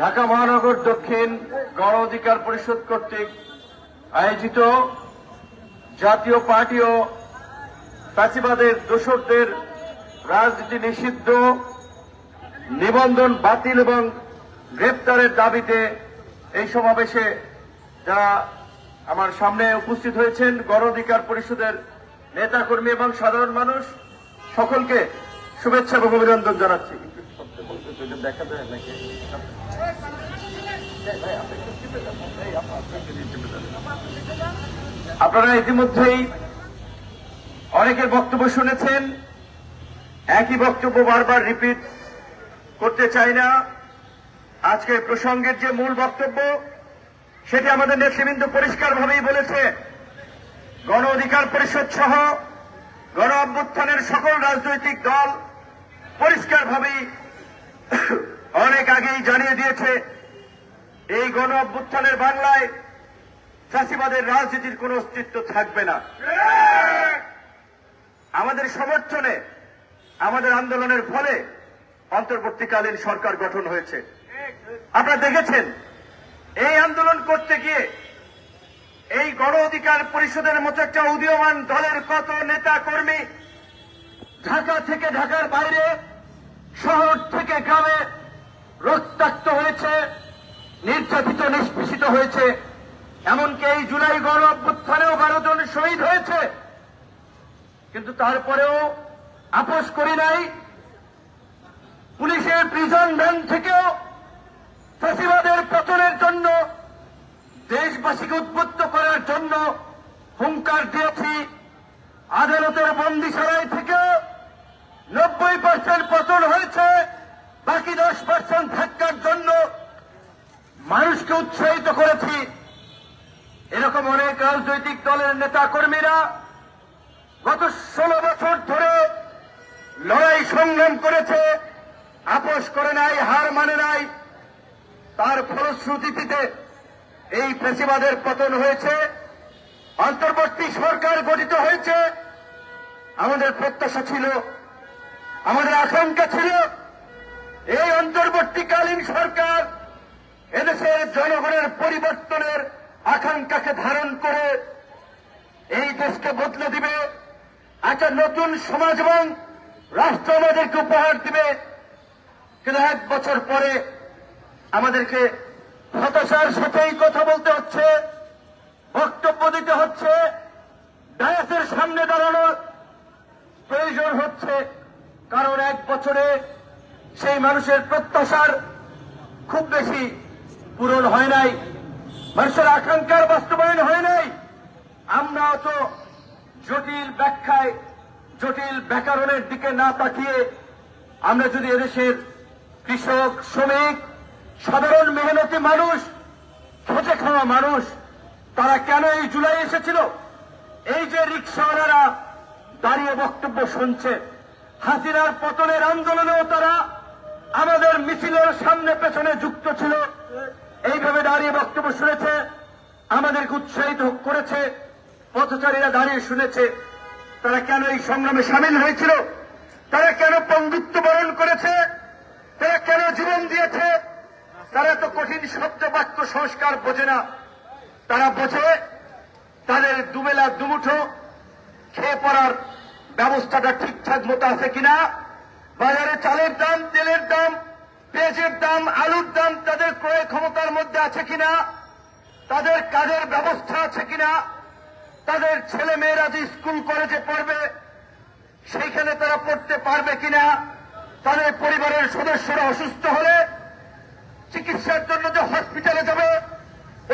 ঢাকা মহানগর দক্ষিণ গণ অধিকার পরিষদ কর্তৃক আয়োজিত জাতীয় পার্টি ও ফ্যাসিবাদের দোষকদের রাজনীতি নিষিদ্ধ, নিবন্ধন বাতিল এবং গ্রেপ্তারের দাবিতে এই সমাবেশে যারা আমার সামনে উপস্থিত হয়েছেন, গণ অধিকার পরিষদের নেতাকর্মী এবং সাধারণ মানুষ, সকলকে শুভেচ্ছা এবং অভিনন্দন জানাচ্ছি। দেখা যায় নাকি? আপনারা ইতিমধ্যেই অনেকের বক্তব্য শুনেছেন। একই বক্তব্য বারবার রিপিট করতে চাই না। আজকে প্রসঙ্গের যে মূল বক্তব্য, সেটি আমাদের নেতৃবৃন্দ পরিষ্কারভাবেই বলেছে। গণ অধিকার পরিষদ সহ গণ অভ্যুত্থানের সকল রাজনৈতিক দল পরিষ্কারভাবেই অনেক আগেই জানিয়ে দিয়েছে, এই গণ অভ্যুত্থানের বাংলায় চাষিবাদের রাজনীতির কোন অস্তিত্ব থাকবে না। আমাদের সমর্থনে, আমাদের আন্দোলনের ফলে অন্তর্বর্তীকালীন সরকার গঠন হয়েছে। আপনারা দেখেছেন, এই আন্দোলন করতে গিয়ে এই গণ অধিকার পরিষদের মতো একটা উদীয়মান দলের কত নেতা কর্মী ঢাকা থেকে ঢাকার বাইরে শহর থেকে গ্রামে রক্তাক্ত হয়েছে, নির্যাতিত, নিষ্পেষিত হয়েছে। এমনকি এই জুলাই গণ অভ্যুত্থানেও বারো জন শহীদ হয়েছে। কিন্তু তারপরেও আপোষ করি নাই। পুলিশের প্রিজন ভ্যান থেকেও ফ্যাসিবাদের পতনের জন্য, দেশবাসীকে উদ্বুদ্ধ করার জন্য হুঙ্কার দিয়েছি। আদালতের বন্দিশালায় থেকেও নব্বই পার্সেন্ট পতন হয়েছে, বাকি দশ পার্সেন্ট ধাক্কার জন্য মানুষকে উৎসাহিত করেছি। এরকম অনেক রাজনৈতিক দলের নেতা কর্মীরা গত ষোলো বছর ধরে লড়াই সংগ্রাম করেছে, আপোষ করে নাই, হার মানে নাই। তার ফলশ্রুতিতে এই ফেসিবাদের পতন হয়েছে। অন্তর্বর্তী সরকার গঠিত হয়েছে। আমাদের প্রত্যাশা ছিল আমাদের আশঙ্কা ছিল এই অন্তর্বর্তীকালীন সরকার এদেশের জনগণের পরিবর্তনের আকাঙ্ক্ষাকে ধারণ করে এই দেশকে বদলে দিবে, একটা নতুন সমাজ এবং রাষ্ট্র আমাদেরকে উপহার দিবে। কিন্তু এক বছর পরে আমাদেরকে হতাশার সাথেই কথা বলতে হচ্ছে, বক্তব্য দিতে হচ্ছে ডায়াসের সামনে দাঁড়ানোর প্রয়োজন হচ্ছে। কারণ এক বছরে সেই মানুষের প্রত্যাশার খুব বেশি পূরণ হয় নাই। মানুষের আকাঙ্ক্ষার বাস্তবায়ন হয় নাই। আমরা অত জটিল ব্যাখ্যায়, জটিল ব্যাকরণের দিকে না তাকিয়ে আমরা যদি এদেশের কৃষক, শ্রমিক, সাধারণ মেহনতি মানুষ, খেটে খাওয়া মানুষ, তারা কেন এই জুলাই এসেছিল? এই যে রিক্সাওয়ালারা দাঁড়িয়ে বক্তব্য শুনছে হাসিনার পতনের আন্দোলনেও তারা আমাদের মিছিলের সামনে পেছনে যুক্ত ছিল। এইভাবে দাঁড়িয়ে বক্তব্য শুনেছে, আমাদেরকে উৎসাহিত করেছে, পথচারীরা দাঁড়িয়ে শুনেছে। তারা কেন এই সংগ্রামে সামিল হয়েছিল? তারা কেন পঙ্গুত্ব বরণ করেছে? তারা কেন জীবন দিয়েছে? তারা তো কঠিন শব্দ বাক্য সংস্কার বোঝে না। তারা বোঝে, তাদের দুবেলা দুমুঠো খেয়ে পড়ার ব্যবস্থাটা ঠিকঠাক মতো আছে কিনা? বাজারে চালের দাম, তেলের দাম, পেঁয়াজের দাম, আলুর দাম, তাদের ক্রয় ক্ষমতার মধ্যে আছে কিনা? তাদের কাজের ব্যবস্থা আছে কিনা? তাদের ছেলে মেয়েরা যে স্কুল, কলেজে পড়বে, সেইখানে তারা পড়তে পারবে কিনা? তাদের পরিবারের সদস্যরা অসুস্থ হলে চিকিৎসার জন্য যে হসপিটালে যাবে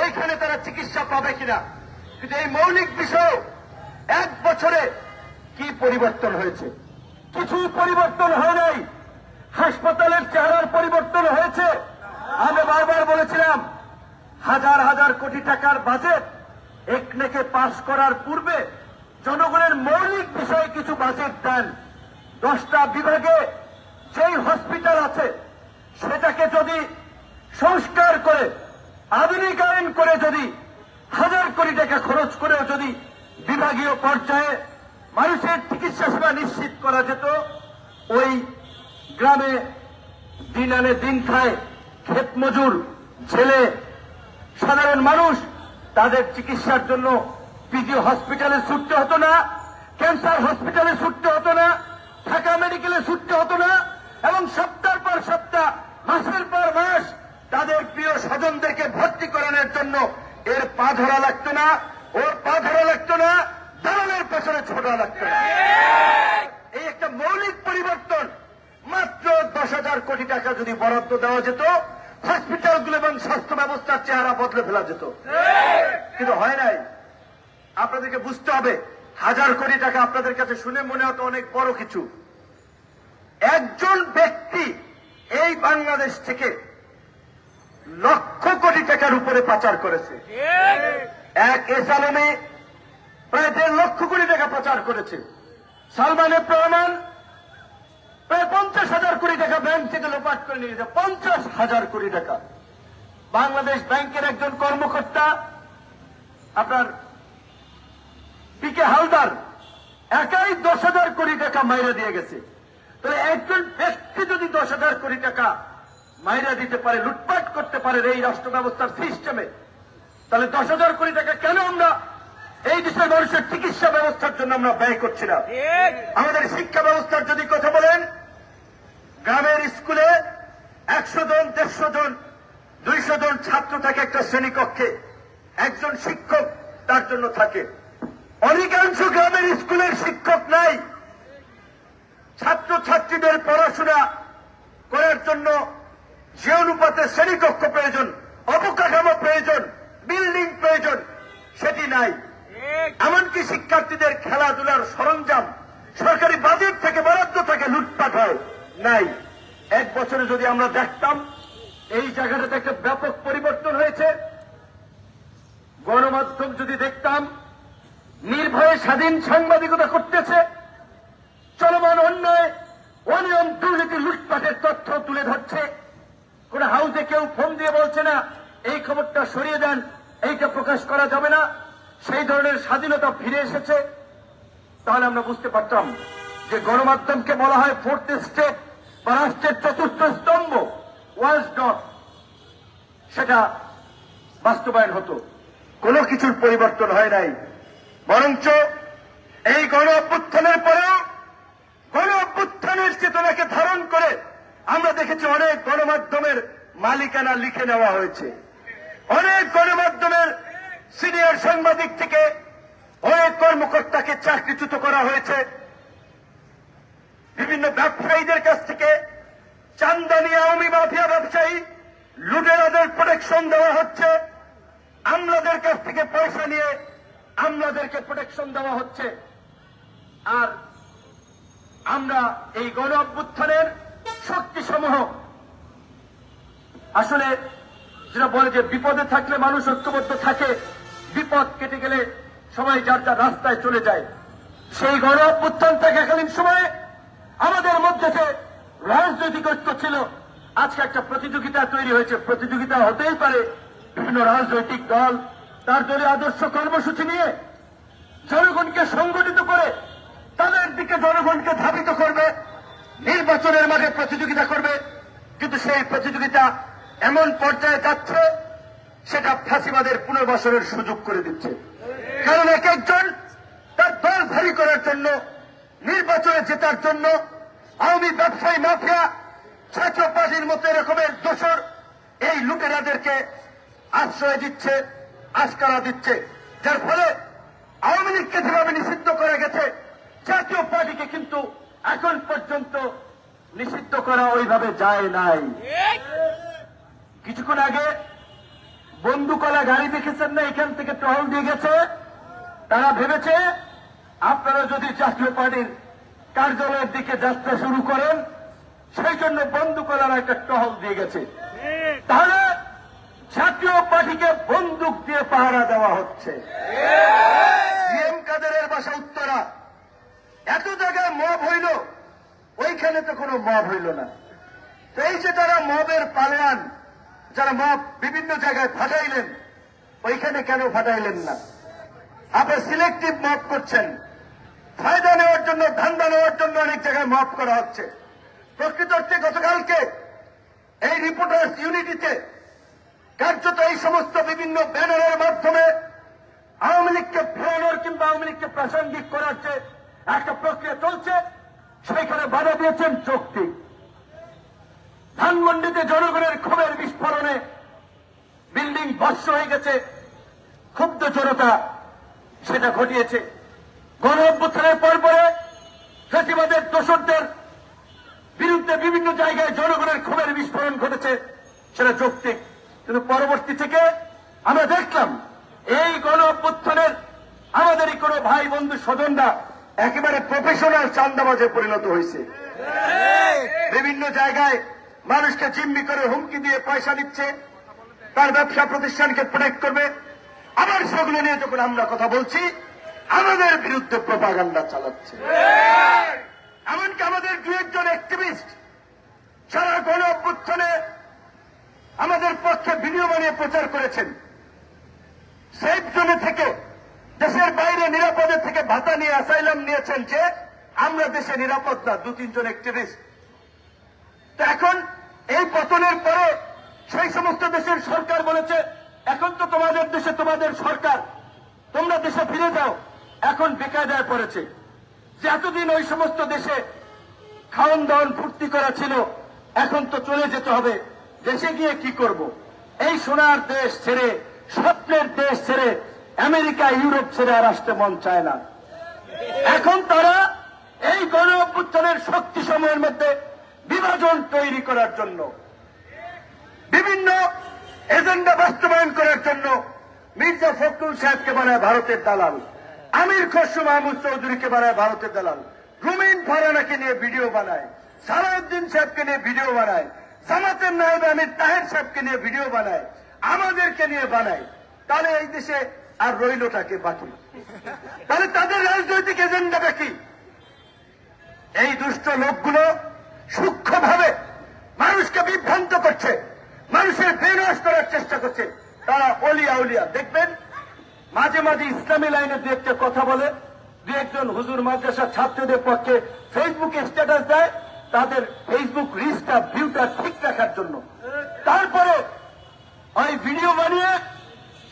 ওইখানে তারা চিকিৎসা পাবে কিনা? কিন্তু এই মৌলিক বিষয় এক বছরে কি পরিবর্তন হয়েছে? কিছুই পরিবর্তন হয় নাই। হাসপাতালের চেহারার পরিবর্তন হয়েছে। আমি বারবার বলেছিলাম, হাজার হাজার কোটি টাকার বাজেট একনেকে পাশ করার পূর্বে জনগণের মৌলিক বিষয়ে কিছু বাজেট দেন। দশটা বিভাগে যেই হসপিটাল আছে, সেটাকে যদি সংস্কার করে, আধুনিকায়ন করে যদি হাজার কোটি টাকা খরচ করেও যদি বিভাগীয় পর্যায়ে মানুষের চিকিৎসা সেবা নিশ্চিত করা যেত। ওই গ্রামে দিন আনে দিন খায় ক্ষেত মজুর, ছেলে, সাধারণ মানুষ, তাদের চিকিৎসার জন্য পিজি হসপিটালে ছুটতে হতো না, ক্যান্সার হসপিটালে ছুটতে হতো না, ঢাকা মেডিকেলে ছুটতে হতো না, এবং সপ্তাহ পর সপ্তাহ, মাসের পর মাস তাদের প্রিয় স্বজনদেরকে ভর্তি করানোর জন্য এর পা ধরা লাগতো না, ওর পা ধরা লাগতো না পেছনে ছোটা লাগতো এই একটা মৌলিক পরিবর্তন। মাত্র দশ হাজার কোটি টাকা যদি বরাদ্দ দেওয়া যেত হসপিটালগুলো এবং স্বাস্থ্য ব্যবস্থার চেহারা বদলে ফেলা যেত। কিন্তু হয় নাই। আপনাদেরকে বুঝতে হবে, হাজার কোটি টাকা আপনাদের কাছে শুনে মনে হতো অনেক বড় কিছু। একজন ব্যক্তি এই বাংলাদেশ থেকে লক্ষ কোটি টাকার উপরে পাচার করেছে। এক এস পাচার করেছে। সালমান রহমান প্রায় পঞ্চাশ হাজার কোটি টাকা ব্যাংক থেকে লোপাট করে নিয়ে গেছে। পঞ্চাশ হাজার কোটি টাকা। বাংলাদেশ ব্যাংকের একজন কর্মকর্তা, আপনার পিকে হালদার, একাই দশ হাজার কোটি টাকা মাইরা দিয়ে গেছে। তাহলে একজন ব্যক্তি যদি দশ হাজার কোটি টাকা মাইরা দিতে পারে, লুটপাট করতে পারে এই রাষ্ট্র ব্যবস্থার সিস্টেমে তাহলে দশ হাজার কোটি টাকা কেন আমরা এই দেশের মানুষের চিকিৎসা ব্যবস্থার জন্য আমরা ব্যয় করছি না আমাদের শিক্ষা ব্যবস্থার যদি কথা বলেন গ্রামের স্কুলে একশো জন দেড়শো জন দুইশো জন ছাত্র থাকে একটা শ্রেণীকক্ষে। একজন শিক্ষক তার জন্য থাকে। অধিকাংশ গ্রামের স্কুলের শিক্ষক নাই। ছাত্র ছাত্রীদের পড়াশোনা করার জন্য যে অনুপাতে শ্রেণীকক্ষ প্রয়োজন অবকাঠামো প্রয়োজন বিল্ডিং প্রয়োজন সেটি নাই। এমনকি শিক্ষার্থীদের খেলাধুলার সরঞ্জাম, সরকারি বাজেট থেকে বরাদ্দ থেকে, লুটপাট হয়। নাই। এক বছরে যদি আমরা দেখতাম, এই জায়গাটাতে একটা ব্যাপক পরিবর্তন হয়েছে। গণমাধ্যম যদি দেখতাম, নির্ভয়ে স্বাধীন সাংবাদিকতা করতেছে, চলমান অন্যায়, অনিয়ম, দুর্নীতি, লুটপাটের তথ্য তুলে ধরছে। কোন হাউসে কেউ ফোন দিয়ে বলছে না, এই খবরটা সরিয়ে দেন, এইটা প্রকাশ করা যাবে না। সেই ধরনের স্বাধীনতা ফিরে এসেছে, তাহলে আমরা বুঝতে পারতাম যে গণমাধ্যমকে বলা হয় ফোর্থ স্টেট বা রাষ্ট্রের চতুর্থ স্তম্ভ। ওয়াজ ডট সেটা বাস্তবায়ন হতো। কোনো কিছুর পরিবর্তন হয় নাই। বরঞ্চ এই গণ অভ্যুত্থানের পরেও গণ অভ্যুত্থানের চেতনাকে ধারণ করে আমরা দেখেছি অনেক গণমাধ্যমের মালিকানা লিখে নেওয়া হয়েছে। অনেক গণমাধ্যমের সিনিয়র সাংবাদিক থেকে অনেক কর্মকর্তাকে চাকরিচ্যুত করা হয়েছে। বিভিন্ন ব্যবসায়ীদের কাছ থেকে চান্দানি আওয়ামী মাফিয়া ব্যবসায়ী লুটেরাদের প্রোটেকশন দেওয়া হচ্ছে। আমলাদের কাছ থেকে পয়সা নিয়ে আমলাদেরকে প্রোটেকশন দেওয়া হচ্ছে। আর আমরা এই গণ অভ্যুত্থানের শক্তি সমূহ আসলে যেটা বলে যে বিপদে থাকলে মানুষ ঐক্যবদ্ধ থাকে বিপদ কেটে গেলে সবাই যার যার রাস্তায় চলে যায়। সেই গণ অভ্যুত্থান থাকাকালীন সময়ে আমাদের মধ্যে যে রাজনৈতিক ঐক্য ছিল। আজকে একটা প্রতিযোগিতা তৈরি হয়েছে। প্রতিযোগিতা হতেই পারে বিভিন্ন রাজনৈতিক দল তার দলীয় আদর্শ কর্মসূচি নিয়ে জনগণকে সংগঠিত করে তাদের দিকে জনগণকে ধাবিত করবে, নির্বাচনের মাঠে প্রতিযোগিতা করবে। কিন্তু সেই প্রতিযোগিতা এমন পর্যায়ে যাচ্ছে সেটা ফাঁসিবাদের পুনর্বাসনের সুযোগ করে দিচ্ছে। কারণ এক একজন তার দল ভারী করার জন্য নির্বাচনে জেতার জন্য আওয়ামী ব্যবসায়ী মাফিয়া ছাত্র পার্টির মতো এরকমের দোষর এই লুটেরাদেরকে আশ্রয় দিচ্ছে আস্কারা দিচ্ছে। যার ফলে আওয়ামী লীগকে যেভাবে নিষিদ্ধ করা গেছে জাতীয় পার্টিকে কিন্তু এখন পর্যন্ত নিষিদ্ধ করা ওইভাবে যায় নাই। কিছুক্ষণ আগে বন্দুকলা গাড়ি দেখেছেন না, এখান থেকে টহল দিয়ে গেছে। তারা ভেবেছে, আপনারা যদি জাতীয় পার্টির কার্যালয়ের দিকে যাত্রা শুরু করেন, সেই জন্য বন্দুকলার একটা টহল দিয়ে গেছে। তাহলে জাতীয় পার্টিকে বন্দুক দিয়ে পাহারা দেওয়া হচ্ছে। বাসা উত্তরা। এত জায়গায় মব হইল, ওইখানে তো কোনো মব হইল না। এই যে তারা মবের পালোয়ান যারা মব বিভিন্ন জায়গায় ফাটাইলেন, ওইখানে কেন ফাটাইলেন না? আপনি সিলেক্টিভ মব করছেন। ফায়দা নেওয়ার জন্য, ধান্দা নেওয়ার জন্য অনেক জায়গায় মব করা হচ্ছে। প্রকৃত অর্থে গতকালকে এই রিপোর্টার্স ইউনিটিতে কার্যত এই সমস্ত বিভিন্ন ব্যানারের মাধ্যমে আওয়ামী লীগকে ফেরানোর কিংবা আওয়ামী লীগকে প্রাসঙ্গিক করার যে একটা প্রক্রিয়া চলছে, সেখানে বাধা দিয়েছেন চুক্তি ধানমন্ডিতে জনগণের ক্ষোভের বিস্ফোরণে বিল্ডিং ভস্য হয়ে গেছে ক্ষুব্ধ জনতা সেটা ঘটিয়েছে। গণ অভ্যুত্থানের পর পরে ফেসিবাদের দোষরদের বিরুদ্ধে বিভিন্ন জায়গায় জনগণের ক্ষোভের বিস্ফোরণ ঘটেছে সেটা যৌক্তিক। কিন্তু পরবর্তী থেকে আমরা দেখলাম এই গণ অভ্যুত্থানের আমাদেরই কোনো ভাই বন্ধু স্বজনরা একেবারে প্রফেশনাল চান্দাবাজে পরিণত হয়েছে। বিভিন্ন জায়গায় মানুষকে জিম্মি করে হুমকি দিয়ে পয়সা দিচ্ছে, তার ব্যবসা প্রতিষ্ঠানকে প্রোটেক্ট করবে। আবার সেগুলো নিয়ে যখন আমরা কথা বলছি, আমাদের বিরুদ্ধে প্রপাগান্ডা চালাচ্ছে। এমনকি আমাদের দু একজন অ্যাক্টিভিস্ট সারা গণ অভ্যুত্থানে আমাদের পক্ষে ভিডিও বানিয়ে প্রচার করেছেন। সেফ জোনে থেকে দেশের বাইরে নিরাপদে থেকে ভাতা নিয়ে অ্যাসাইলাম নিয়েছেন যে, আমরা দেশে নিরাপদ না দু তিনজন অ্যাক্টিভিস্ট তো এখন এই পতনের পরে সেই সমস্ত দেশের সরকার বলেছে, এখন তো তোমাদের দেশে তোমাদের সরকার, তোমরা দেশে ফিরে যাও, এখন বেকায়দায় পড়েছে। যে এতদিন ওই সমস্ত দেশে খাওয়ন দাওয়ান ফুর্তি করা ছিল, এখন তো চলে যেতে হবে, দেশে গিয়ে কি করব? এই সোনার দেশ ছেড়ে, স্বপ্নের দেশ ছেড়ে, আমেরিকা, ইউরোপ ছেড়ে আর আসতে মন চায় না। এখন তারা এই গণ অভ্যুত্থানের শক্তি সময়ের মধ্যে বিভাজন তৈরি করার জন্য, বিভিন্ন এজেন্ডা বাস্তবায়ন করার জন্য মির্জা ফখরুল সাহেবকে বানায় ভারতের দালাল, আমির খসরু মাহমুদ চৌধুরীকে বানায় ভারতের দালাল, রুমিন ফারানাকে নিয়ে ভিডিও বানায়, সালাউদ্দিন সাহেবকে নিয়ে ভিডিও বানায়, জামাতের নায়েব আমির তাহের সাহেবকে নিয়ে ভিডিও বানায়, আমাদেরকে নিয়ে বানায়। তাহলে এই দেশে আর রইলটাকে বাকি তাহলে তাদের রাজনৈতিক এজেন্ডাটা কি? এই দুষ্ট লোকগুলো সূক্ষ্মভাবে মানুষকে বিভ্রান্ত করছে, মানুষের বেনস করার চেষ্টা করছে। তারা অলিয়া উলিয়া দেখবেন, মাঝে মাঝে ইসলামী লাইনে দু একটা কথা বলে, দু একজন হুজুর মাদ্রাসার ছাত্রদের পক্ষে ফেসবুকে স্ট্যাটাস দেয়, তাদের ফেসবুক রিচটা ভিউটা ঠিক রাখার জন্য। তারপরে ওই ভিডিও বানিয়ে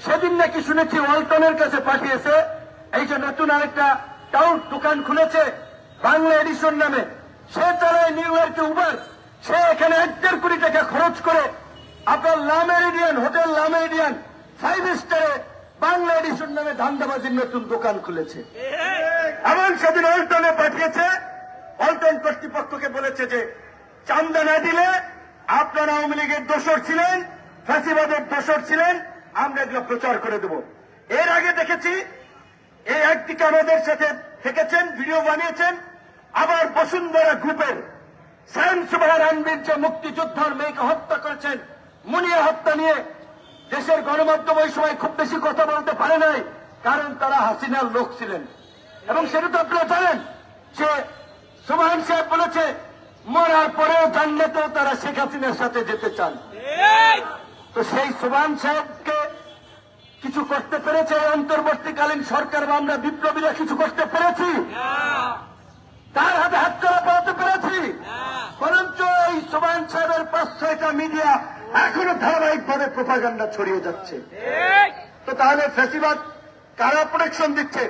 সেদিন নাকি শুনেছি ওয়ালটনের কাছে পাঠিয়েছে, এই যে নতুন আরেকটা টাউন দোকান খুলেছে, বাংলা এডিশন নামে। সে চালায় নিউ ইয়র্কে উবার। সে এখানে এক দেড় কোটি টাকা খরচ করে আপনার লামেরিডিয়ান হোটেল লামেরিডিয়ান ফাইভ স্টারে বাংলা এডিশন নামে ধান্দাবাজির নতুন দোকান খুলেছে। এমন সেদিন অল্টনে পাঠিয়েছে। অল্টন কর্তৃপক্ষকে বলেছে যে, চান্দা না দিলে আপনারা আওয়ামী লীগের দোষর ছিলেন ফাঁসিবাদের দোষর ছিলেন, আমরা এগুলো প্রচার করে দেব। এর আগে দেখেছি, এই একদিকে আমাদের সাথে থেকেছেন ভিডিও বানিয়েছেন আবার বসুন্ধরা গ্রুপের স্যাম সুবাহ আনবির যে মুক্তিযোদ্ধার মেয়েকে হত্যা করেছেন। মুনিয়া হত্যা নিয়ে দেশের গণমাধ্যম ওই সময় খুব বেশি কথা বলতে পারে নাই, কারণ তারা হাসিনার লোক ছিলেন। এবং সেটা তো আপনারা জানেন যে সুবাহান সাহেব বলেছে, মরার পরেও জানলেতেও তারা শেখ হাসিনার সাথে যেতে চান। তো সেই সুবান সাহেবকে কিছু করতে পেরেছে অন্তর্বর্তীকালীন সরকার বা আমরা বিপ্লবীরা কিছু করতে পেরেছি? তার হাতে হাত করা পাওয়াতে পেরেছি বরঞ্চ এই সুবান সাহেবের পাঁচ ছয়টা মিডিয়া এখনও ধারাবাহিকভাবে প্রোপাগান্ডা ছড়িয়ে যাচ্ছে। তো তাহলে ফেসিবাদ কারা প্রোটেকশন দিচ্ছে?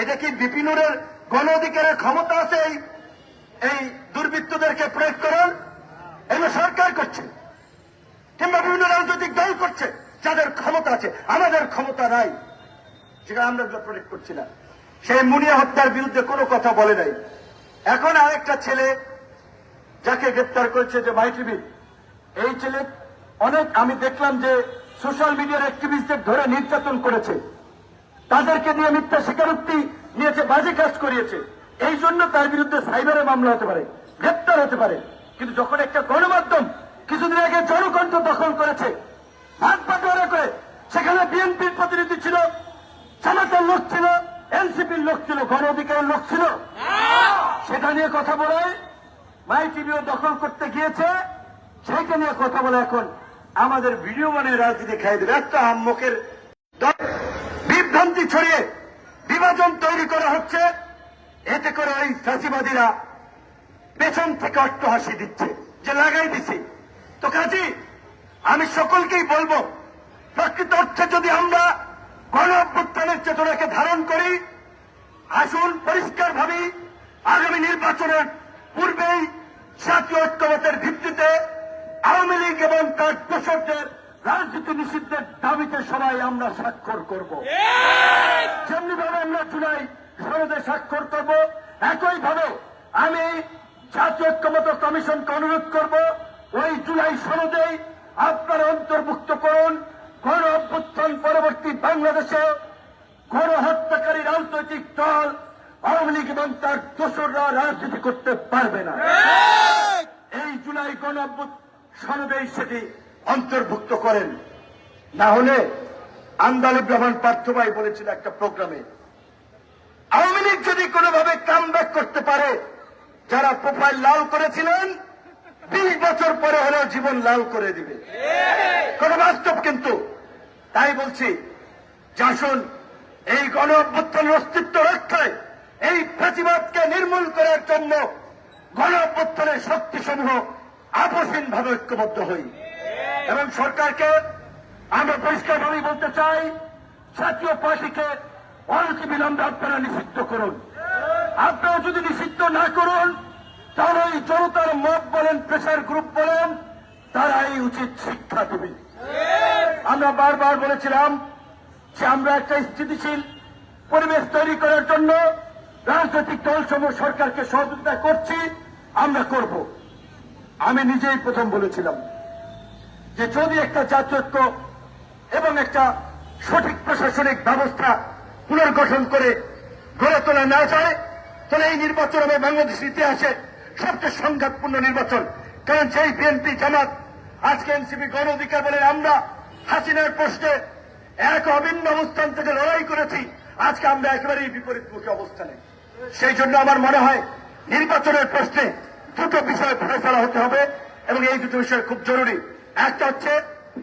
এটা কি বিপিনুরের গণ অধিকারের ক্ষমতা আছে এই এই দুর্বৃত্তদেরকে প্রয়োগ করার? এগুলো সরকার করছে। কিংবা বিভিন্ন রাজনৈতিক দল করছে যাদের ক্ষমতা আছে। আমাদের ক্ষমতা নাই। সেটা আমরা প্রোটেক্ট করছি না। সেই মুনিয়া হত্যার বিরুদ্ধে কোনো কথা বলে নাই। এখন আরেকটা ছেলে যাকে গ্রেপ্তার করেছে যে মাই টিভি। এই ছেলে, অনেক আমি দেখলাম যে সোশ্যাল মিডিয়ার অ্যাক্টিভিস্টদের ধরে নির্যাতন করেছে। তাদেরকে নিয়ে মিথ্যা স্বীকারোক্তি নিয়েছে, বাজে কাজ করিয়েছে। এই জন্য তার বিরুদ্ধে সাইবারে মামলা হতে পারে, গ্রেপ্তার হতে পারে। কিন্তু যখন একটা গণমাধ্যম কিছুদিন আগে জনকণ্ঠ দখল করেছে, ভাগ বাটোয়ারা করে, সেখানে বিএনপির প্রতিনিধি ছিল জামাতের লোক ছিল, এনসিপির লোক ছিল, গণ অধিকারের লোক ছিল। সেটা নিয়ে কথা বলে মাই টিভিও দখল করতে গিয়েছে সেইটা নিয়ে কথা বলে এখন আমাদের ভিডিও মানে রাজনীতি খাই দেবে। একটা আম্মকের বিভ্রান্তি ছড়িয়ে বিভাজন তৈরি করা হচ্ছে, এতে করে ওই ফাঁসিবাদীরা পেছন থেকে অট্টহাসি দিচ্ছে, যে লাগাই দিছি। তো কাজী, আমি সকলকেই বলব, প্রকৃত অর্থে যদি আমরা গণ অভ্যুত্থানের চেতনাকে ধারণ করি, আসুন পরিষ্কার ভাবে আগামী নির্বাচনের পূর্বেই জাতীয় ঐক্যমতের ভিত্তিতে আওয়ামী লীগ এবং তার দোষকদের রাজনীতি নিষিদ্ধের দাবিতে সবাই আমরা স্বাক্ষর করব। যেমনি ভাবে আমরা জুলাই সনদে স্বাক্ষর করব, একইভাবে আমি জাতীয় ঐক্যমত কমিশনকে অনুরোধ করব, ওই জুলাই সনদেই আপনারা অন্তর্ভুক্ত করুন। গণ অভ্যুত্থান পরবর্তী বাংলাদেশে গণহত্যাকারী রাজনৈতিক দল আওয়ামী লীগ এবং তার দোসররা রাজনীতি করতে পারবে না। এই জুলাই গণ সনদেই সেটি অন্তর্ভুক্ত করেন। না হলে আন্দালিব রহমান পার্থ ভাই বলেছিল একটা প্রোগ্রামে, আওয়ামী লীগ যদি কোনোভাবে কাম করতে পারে, যারা প্রোফাইল লাল করেছিলেন, বিশ বছর পরে হলেও জীবন লাল করে দিবে। কোন বাস্তব কিন্তু, তাই বলছি যে এই গণ অভ্যুত্থানের অস্তিত্ব রক্ষায় এই প্রতিবাদকে নির্মূল করার জন্য গণ অভ্যুত্থানের শক্তিসমূহ আপসীন ভাবে ঐক্যবদ্ধ হই। এবং সরকারকে আমরা পরিষ্কারভাবেই বলতে চাই, জাতীয় পার্টিকে অনতি বিলম্বে আপনারা নিষিদ্ধ করুন। আপনারা যদি নিষিদ্ধ না করুন, তাহলে ওই জনতার মত বলেন প্রেসার গ্রুপ বলেন তারা এই উচিত শিক্ষা দেবে। আমরা বারবার বলেছিলাম যে আমরা একটা স্থিতিশীল পরিবেশ তৈরি করার জন্য রাজনৈতিক দলসমূহ সরকারকে সহযোগিতা করছি, আমরা করব। আমি নিজেই প্রথম বলেছিলাম যে যদি একটা জাতীয়ত্ব এবং একটা সঠিক প্রশাসনিক ব্যবস্থা পুনর্গঠন করে গড়ে তোলা না যায়, তাহলে এই নির্বাচন হবে বাংলাদেশের ইতিহাসে সবচেয়ে সংঘাতপূর্ণ নির্বাচন। কারণ যেই বিএনপি জামাত, আজকে এনসিপি গণ অধিকার বলে আমরা হাসিনার প্রশ্নে এক অভিন্ন অবস্থান থেকে লড়াই করেছি, আজকে আমরা একেবারেই বিপরীত বিপরীতমুখী অবস্থানে। সেই জন্য আমার মনে হয় নির্বাচনের প্রশ্নে দুটো বিষয়ে ফেসলা হতে হবে এবং এই দুটো বিষয় খুব জরুরি। একটা হচ্ছে,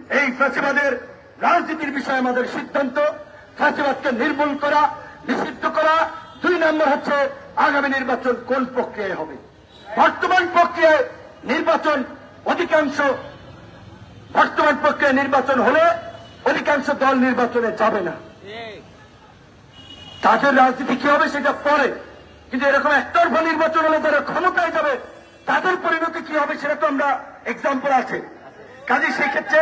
এই ফ্যাসিবাদের রাজনীতির বিষয়ে আমাদের সিদ্ধান্ত, ফ্যাসিবাদকে নির্মূল করা, নিষিদ্ধ করা। দুই নম্বর হচ্ছে, আগামী নির্বাচন কোন প্রক্রিয়ায় হবে? বর্তমান প্রক্রিয়ায় নির্বাচন অধিকাংশ, বর্তমান প্রক্রিয়ায় নির্বাচন হলে অধিকাংশ দল নির্বাচনে যাবে না। তাদের রাজনীতি কি হবে সেটা পরে। কিন্তু এরকম একতরফা নির্বাচন হলে তারা ক্ষমতায় যাবে, তাদের পরিণতি কি হবে সেটা তো আমরা এক্সাম্পল আছে। কাজে সেক্ষেত্রে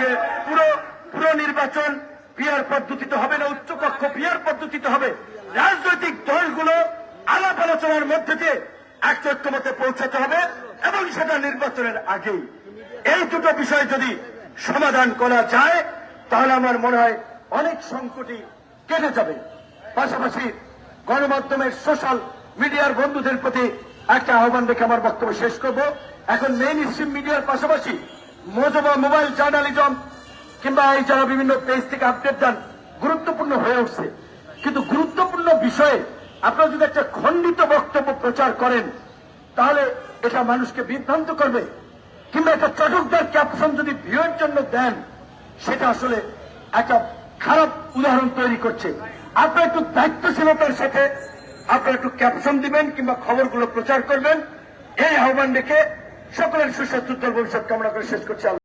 যে পুরো পুরো নির্বাচন পিয়ার পদ্ধতিতে হবে না, উচ্চকক্ষ পিয়ার পদ্ধতিতে হবে। রাজনৈতিক দলগুলো আলাপ আলোচনার মধ্যে দিয়ে এক ঐক্যমতে পৌঁছাতে হবে। এবং সেটা নির্বাচনের আগেই। এই দুটো বিষয় যদি সমাধান করা যায়, তাহলে আমার মনে হয় অনেক সংকটই কেটে যাবে। পাশাপাশি গণমাধ্যমের সোশ্যাল মিডিয়ার বন্ধুদের প্রতি একটা আহ্বান রেখে আমার বক্তব্য শেষ করব। এখন মেইন স্ট্রিম মিডিয়ার পাশাপাশি মজবা মোবাইল জার্নালিজম কিংবা এই যারা বিভিন্ন পেজ থেকে আপডেট দেন, গুরুত্বপূর্ণ হয়ে উঠছে। কিন্তু গুরুত্বপূর্ণ বিষয়ে আপনারা যদি একটা খণ্ডিত বক্তব্য প্রচার করেন, তাহলে এটা মানুষকে বিভ্রান্ত করবে। কিংবা একটা চটকদার ক্যাপশন যদি ভিউয়ের জন্য দেন, সেটা আসলে একটা খারাপ উদাহরণ তৈরি করছে। আপনার একটু দায়িত্বশীলতার সাথে আপনারা একটু ক্যাপশন দিবেন কিংবা খবরগুলো প্রচার করবেন। এই আহ্বান রেখে সকলের সুস্বাস্থ্য ভবিষ্যৎ কামনা করে শেষ করছি।